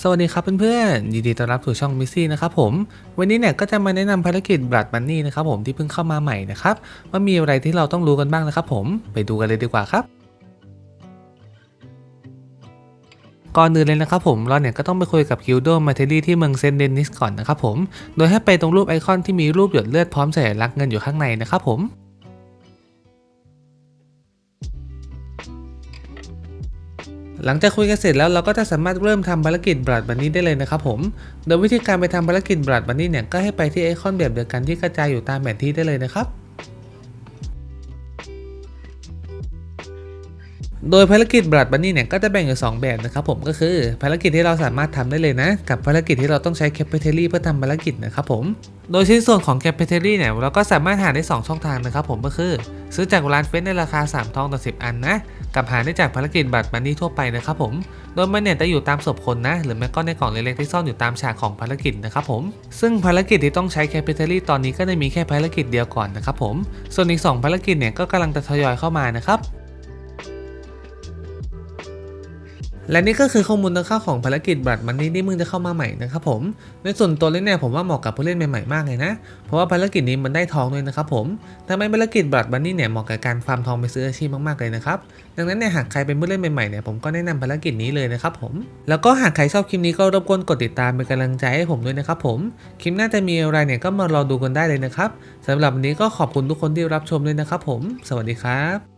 สวัสดีครับเพื่อนๆ ยินดีต้อนรับสู่ช่องมิซี่นะครับผม วันนี้เนี่ยก็จะมาแนะนำภารกิจบลัดบันนี่นะครับผมที่เพิ่งเข้ามาใหม่นะครับว่ามีอะไรที่เราต้องรู้กันบ้างนะครับผมไปดูกันเลยดีกว่าครับ ก่อนอื่นเลยนะครับผมเราเนี่ยก็ต้องไปคุยกับคิวโดมาเทลี่ที่เมืองเซนเดนิสก่อนนะครับผม โดยให้ไปตรงรูปไอคอนที่มีรูปหยดเลือดพร้อมสัญลักษณ์เงินอยู่ข้างในนะครับผม หลังจากคุยกันเสร็จแล้วเราก็จะสามารถเริ่มทำภารกิจบลัดบันนี่ได้เลยนะครับผม โดยวิธีการไปทำภารกิจบลัดบันนี่เนี่ยก็ให้ไปที่ไอคอนแบบเดียวกันที่กระจายอยู่ตามแผนที่ได้เลยนะครับ โดยภารกิจบลัดบันนี่เนี่ยก็จะแบ่งอยู่สองแบบนะครับผมก็คือภารกิจที่เราสามารถทำได้เลยนะ กับภารกิจที่เราต้องใช้แคปเปอรี่เพื่อทำภารกิจนะครับผมโดยชิ้นส่วนของแคปเปอรี่เนี่ยเราก็สามารถหาได้ 2 ช่องทางนะครับผมก็คือ ซื้อจากร้านเฟสในราคา 3 ทองต่อ 10 อันนะ กับหาได้จากภารกิจบัตรบันนี่ทั่วไปนะครับผมโดยมันเนี่ยจะอยู่ตามศพคนนะ หรือแม้ก็ในกล่องเล็กๆที่ซ่อนอยู่ตามฉากของภารกิจนะครับผมซึ่งภารกิจที่ต้องใช้แคปิตอรี่ตอนนี้ก็ได้มีแค่ภารกิจเดียวก่อนนะครับผมส่วนอีก 2 ภารกิจเนี่ยก็กำลังจะทยอยเข้ามานะครับ และนี่ก็คือข้อมูลคร่าวๆของภารกิจบัตรมันนี่ที่มึงจะเข้ามาใหม่นะครับผม ในส่วนตัวเล่นเนี่ยผมว่าเหมาะกับผู้เล่นใหม่ๆมากเลยนะ เพราะว่าภารกิจนี้มันได้ทองด้วยนะครับผมทำให้ภารกิจบัตรบันนี่เนี่ยเหมาะกับการฟาร์มทองไปซื้ออาชีพมากๆเลยนะครับ ดังนั้นเนี่ยหากใครเป็นผู้เล่นใหม่ๆเนี่ยผมก็แนะนำภารกิจนี้เลยนะครับผม แล้วก็หากใครชอบคลิปนี้ก็รบกวนกดติดตามเป็นกำลังใจให้ผมด้วยนะครับผม คลิปหน้าจะมีอะไรเนี่ยก็มารอดูกันได้เลยนะครับสำหรับวันนี้ก็ขอบคุณทุกคนที่รับชมด้วยนะครับผม สวัสดีครับ